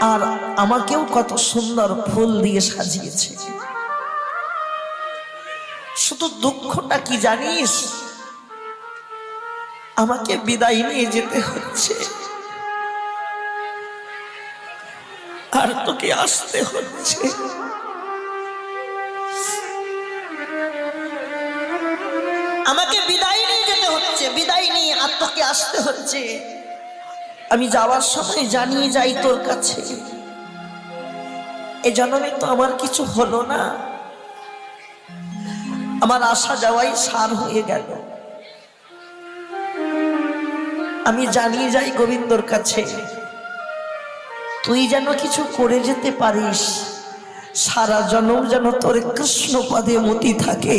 আর আমাকেও কত সুন্দর ফুল দিয়ে সাজিয়েছে। শুধু দুঃখটা কি জানিস? আমাকে বিদায় নিয়ে যেতে হচ্ছে। আর তোকে আসতে হচ্ছে। আমাকে বিদায় নিয়ে যেতে হচ্ছে, বিদায় নিয়ে আর তোকে আসতে হচ্ছে। আমি যাওয়ার সময় জানিয়ে যাই তোর কাছে। এ জন্মে তো আমার কিছু হলো না। আমার আসা যাওয়াই সার হয়ে গেল। আমি জানিয়ে যাই গোবিন্দর কাছে, তুই যেন কিছু করে যেতে পারিস, সারা জনম যেন তোর কৃষ্ণ পদে মতি থাকে।